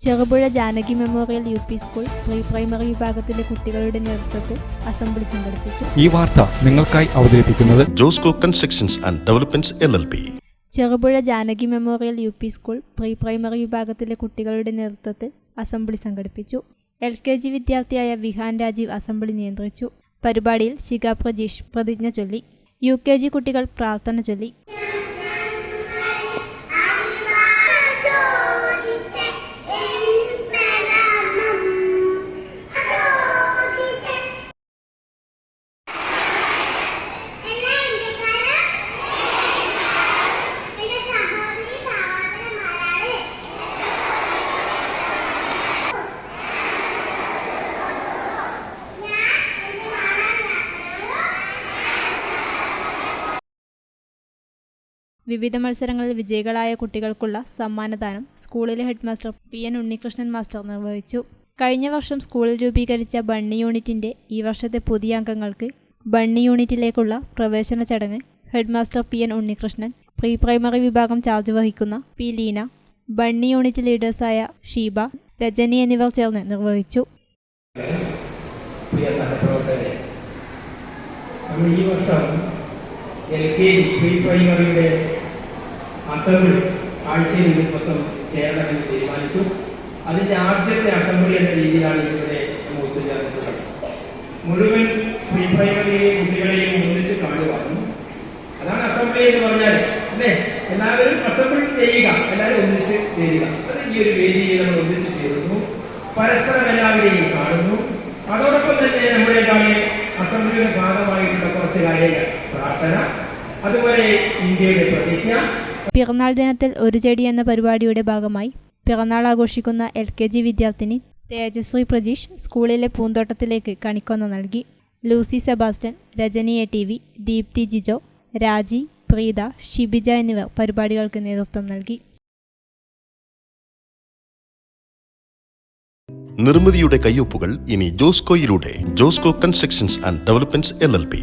Cherupuzha Janaki memorial U P school pre primary വിഭാഗത്തിലെ കുട്ടികളുടെ നേതൃത്വത്തിൽ അസംബ്ലി സംഘടിപ്പിച്ചു. ഈ വാർത്ത നിങ്ങൾക്കായി അവതരിപ്പിക്കുന്നത് Jose constructions and developments L L P. Cherupuzha Janaki memorial U P school pre primary വിഭാഗത്തിലെ കുട്ടികളുടെ നേതൃത്വത്തിൽ അസംബ്ലി സംഘടിപ്പിച്ചു. എൽ കെ ജി വിദ്യാർത്ഥിയായ വിഹാൻ രാജീവ് അസംബ്ലി നിയന്ത്രിച്ചു. പരിപാടിയിൽ ശിഖ പ്രജീഷ് പ്രതിജ്ഞ ചൊല്ലി. യു കെ ജി കുട്ടികൾ പ്രാർത്ഥന ചൊല്ലി. വിവിധ മത്സരങ്ങളിൽ വിജയികളായ കുട്ടികൾക്കുള്ള സമ്മാനദാനം സ്കൂളിലെ headmaster P N Unnikrishnan master നിർവഹിച്ചു. കഴിഞ്ഞ വർഷം സ്കൂളിൽ രൂപീകരിച്ച ബണ്ണി യൂണിറ്റിന്റെ ഈ വർഷത്തെ പുതിയ അംഗങ്ങൾക്ക് ബണ്ണി യൂണിറ്റിലേക്കുള്ള പ്രവേശന ചടങ്ങ് headmaster P N Unnikrishnan pre primary വിഭാഗം ചാർജ് വഹിക്കുന്ന പി ലീന ബണ്ണി യൂണിറ്റ് ലീഡേഴ്സായ ഷീബ രജനി എന്നിവർ ചേർന്ന് നിർവഹിച്ചു. ഈ വർഷം എൽ കെ ജി പ്രീ പ്രൈമറിയുടെ അസംബ്ലി ആഴ്ചയിൽ ഒരു ദിവസം ചേരണമെന്ന് തീരുമാനിച്ചു. അതിന്റെ ആദ്യത്തെ അസംബ്ലി എന്ന രീതിയിലാണ് ഇവിടെ നമ്മൾ ഒത്തുചേർന്നത് മുഴുവൻ പ്രീ പ്രൈമറിയെയും കുട്ടികളെയും ഒന്നിച്ച് കാണുവാനും. അതാണ് അസംബ്ലി എന്ന് പറഞ്ഞാൽ അല്ലേ? എല്ലാവരും അസംബ്ലി ചെയ്യുക എല്ലാവരും ഒന്നിച്ച് ചെയ്യുക അത് ഈ ഒരു വേദിയിൽ നമ്മൾ ഒന്നിച്ച് ചേരുന്നു. പരസ്പരം എല്ലാവരെയും കാണുന്നു. അതോടൊപ്പം തന്നെ നമ്മുടെ അസംബ്ലിയുടെ ഭാഗമായിട്ടുള്ള കുറച്ച് കാര്യങ്ങൾ പ്രാർത്ഥന അതുപോലെ ഇന്ത്യയുടെ പ്രതിജ്ഞ. പിറന്നാൾ ദിനത്തിൽ ഒരു ചെടി എന്ന പരിപാടിയുടെ ഭാഗമായി പിറന്നാൾ ആഘോഷിക്കുന്ന എൽ കെ ജി വിദ്യാർത്ഥിനി തേജസ്വി പ്രജീഷ് സ്കൂളിലെ പൂന്തോട്ടത്തിലേക്ക് കണിക്കൊന്ന നൽകി. ലൂസി സെബാസ്റ്റൻ രജനിയ ടി വി ദീപ്തി ജിജോ രാജി പ്രീത ഷിബിജ എന്നിവർ പരിപാടികൾക്ക് നേതൃത്വം നൽകി. നിർമ്മിതിയുടെ കയ്യൊപ്പുകൾ ഇനി ജോസ്കോയിലൂടെ Josco constructions and developments L L P.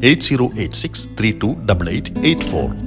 8086